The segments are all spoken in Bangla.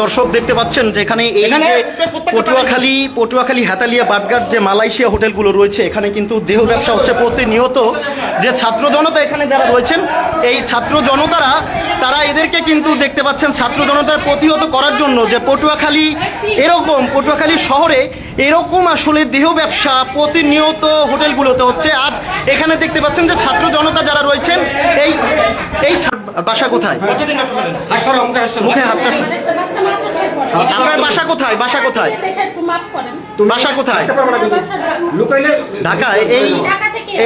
দর্শক দেখতে পাচ্ছেন যেখানে এই যে পটুয়াখালী পটুয়াখালী হাতালিয়া বাটগার যে মালয়েশিয়া হোটেলগুলো রয়েছে এখানে কিন্তু দেহ ব্যবসা হচ্ছে প্রতিনিয়ত। যে ছাত্র জনতা এখানে যারা রয়েছেন এই ছাত্র জনতারা তারা এদেরকে কিন্তু দেখতে পাচ্ছেন ছাত্র জনতার প্রতিহত করার জন্য যে পটুয়াখালী এরকম পটুয়াখালী শহরে এরকম আসলে দেহ ব্যবসা প্রতিনিয়ত হোটেলগুলোতে হচ্ছে। আজ এখানে দেখতে পাচ্ছেন যে ছাত্র জনতা যারা রয়েছেন এই এই বাসা কোথায়? কতদিন আপনার হাসর মুখে হাতটা আপনার বাসা কোথায়? বাসা কোথায়? বাসা কোথায়? ঢাকায় এই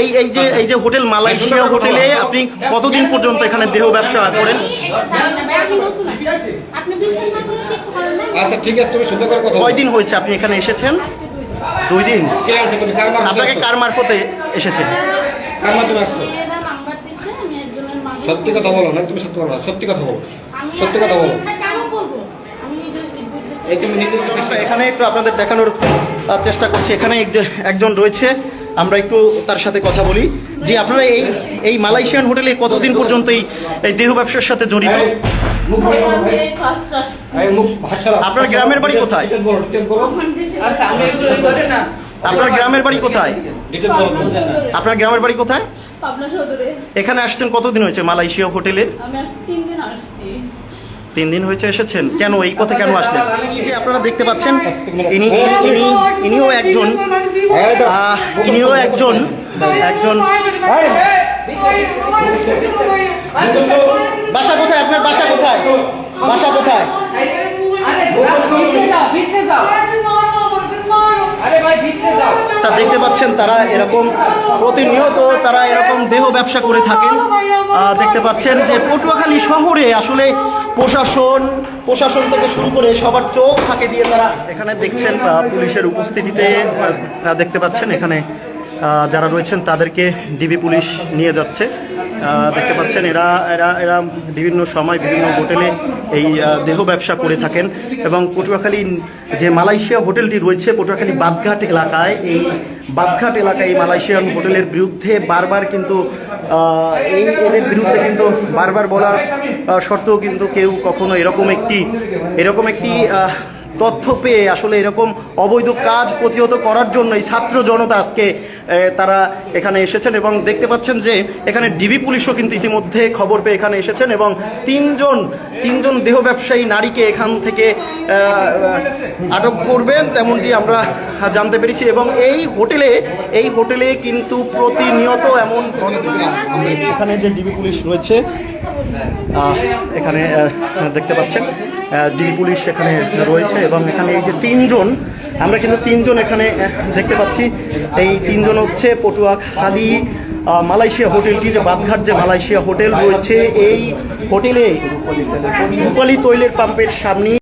এই এই যে এই যে হোটেল মালয়েশিয়া হোটেলে আপনি কতদিন পর্যন্ত এখানে দেহ ব্যবসা করেন? আচ্ছা ঠিক আছে তুমি সুন্দর করে কথা কয়দিন হয়েছে আপনি এখানে এসেছেন? দুই দিন। আপনাকে কার মারফতে এসেছেন? কার মাধ্যমে আসছো? সত্যি কথা বলো না তুমি সত্যি বলো না? সত্যি কথা বলো। সত্যি কথা বলো। এই তুমি নিজের আচ্ছা, এখানে একটু আপনাদের দেখানোর চেষ্টা করছি। এখানে এক একজন রয়েছে আমরা একটু তার সাথে কথা বলি। যে আপনারা এই এই মালয়েশিয়ান হোটেলে কতদিন পর্যন্ত এই এই দেহ ব্যবসার সাথে জড়িত? হাসর আপনার গ্রামের বাড়ি কোথায়? আপনার গ্রামের বাড়ি কোথায়। আপনার গ্রামের বাড়ি কোথায়? পাবনা সদরে। এখানে আসছেন কতদিন হয়েছে? মালয়েশিয়া হোটেলে? আমি আসছি তিন দিন আসছি। তিন দিন হয়েছে এসেছেন? কেন এই পথে কেন আসলেন? এই যে আপনারা দেখতে পাচ্ছেন? ইনি ইনি ইনিও একজন। ইনিও একজন। একজন। বাসা কোথায় আপনার? বাসা কোথায়? বাসা কোথায়? আচ্ছা দেখতে পাচ্ছেন, তারা এরকম প্রতিনিয়ত তারা এরকম দেহ ব্যবসা করে থাকেন। দেখতে পাচ্ছেন যে পটুয়াখালী শহরে আসলে প্রশাসন প্রশাসন থেকে শুরু করে সবার চোখ ফাঁকে দিয়ে তারা এখানে দেখছেন পুলিশের উপস্থিতিতে দেখতে পাচ্ছেন এখানে যারা রয়েছেন তাদেরকে ডিবি পুলিশ নিয়ে যাচ্ছে। দেখতে পাচ্ছেন, এরা এরা এরা বিভিন্ন সময় বিভিন্ন হোটেলে এই দেহ ব্যবসা করে থাকেন এবং পটুয়াখালী যে মালয়েশিয়া হোটেলটি রয়েছে, পটুয়াখালী বাদঘাট এলাকায়, এই বাদঘাট এলাকায় এই মালয়েশিয়ান হোটেলের বিরুদ্ধে বারবার কিন্তু এই এদের বিরুদ্ধে কিন্তু বারবার বলার সত্ত্বেও কিন্তু কেউ কখনো এরকম একটি এরকম একটি তথ্য পেয়ে আসলে এরকম অবৈধ কাজ প্রতিহত করার জন্য এই ছাত্র জনতা আজকে তারা এখানে এসেছেন এবং দেখতে পাচ্ছেন যে এখানে ডিবি পুলিশও কিন্তু ইতিমধ্যে খবর পেয়ে এখানে এসেছেন এবং তিনজন তিনজন দেহ ব্যবসায়ী নারীকে এখান থেকে আটক করবেন তেমনটি আমরা জানতে পেরেছি এবং এই হোটেলে এই হোটেলে কিন্তু প্রতিনিয়ত এমন এখানে যে ডিবি পুলিশ রয়েছে এখানে দেখতে পাচ্ছেন। ডিবি পুলিশ সেখানে রয়েছে এবং এখানে এই যে তিনজন আমরা কিন্তু তিনজন এখানে দেখতে পাচ্ছি। এই তিনজন হচ্ছে পটুয়াখালী আহ, মালয়েশিয়া হোটেলটি যে বাদঘাট যে মালয়েশিয়া হোটেল রয়েছে। এই হোটেলে রূপালী তৈলের পাম্পের সামনে